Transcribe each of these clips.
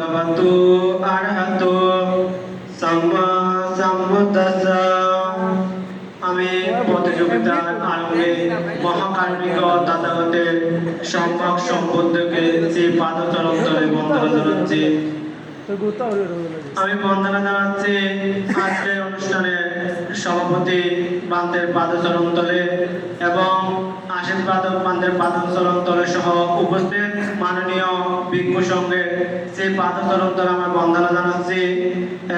ভগবতু আরহাতু সাম্মা আমি প্রতিযোগিতার আরম্ভে মহাকার্মিক দাদাগতের সম্যক সম্বন্ধকে শ্রী পাদচরণ তলে বন্দনা জানাচ্ছি আমি বন্দনা জানাচ্ছি আজকের অনুষ্ঠানের সভাপতি বান্দের পাদচরণ তলে এবং আশীর্বাদ বান্দের পাদচরণ তলে সহ উপস্থিত মাননীয় ভিক্ষু সঙ্গে সেই পাদচরণ তলে আমার বন্দনা জানাচ্ছি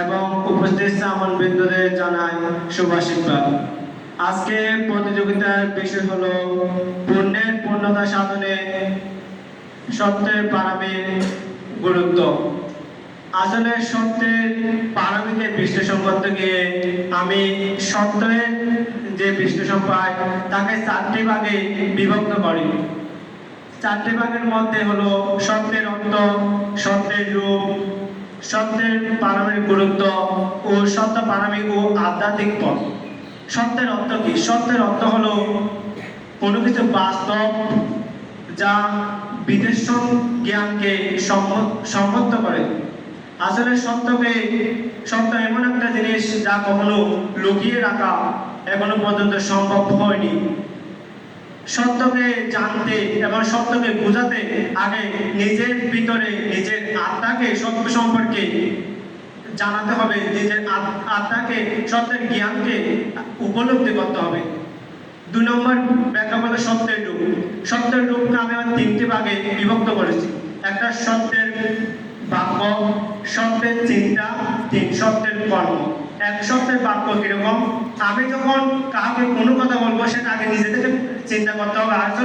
এবং উপস্থিত সামন বিন্দুদের জানাই শুভাশীর্বাদ আজকে প্রতিযোগিতার বিষয় হলো পুণ্যের পূর্ণতা সাধনে সত্যের পারামের গুরুত্ব। আসলে সত্যের পারমিতে বিশ্লেষণ করতে গিয়ে আমি সত্যের যে বিশ্লেষণ পাই, তাকে চারটি ভাগে বিভক্ত করি। চারটি ভাগের মধ্যে হলো সত্যের অর্থ, সত্যের রূপ, সত্যের পারমিক গুরুত্ব ও সত্য পারমিক ও আধ্যাত্মিক পথ। সত্যের অর্থ কি? সত্যের অর্থ হলো কোনো কিছু বাস্তব যা বিদেশ জ্ঞানকে সম্মত করে। আসলে সত্যকে সত্য এমন একটা জিনিস যা কখনো লুকিয়ে রাখা এখনও পর্যন্ত সম্ভব হয়নি। সত্যকে জানতে এবং সত্যকে বোঝাতে আগে নিজের ভিতরে নিজের আত্মাকে সত্য সম্পর্কে জানাতে হবে, নিজের আত- আত্মাকে সত্যের জ্ঞানকে উপলব্ধি করতে হবে। দুই নম্বর ব্যাখ্যা বলে সত্যের রূপ। সত্যের রূপকে আমি আমার তিনটি ভাগে বিভক্ত করেছি। একটা সত্যের বাক্য সত্যের চিন্তা, তিন শব্দের কর্ম। এক শব্দের বাক্য কীরকম? আমি যখন কাউকে কোনো কথা বলব, সেটা আগে নিজে থেকে চিন্তা করতে হবে। আর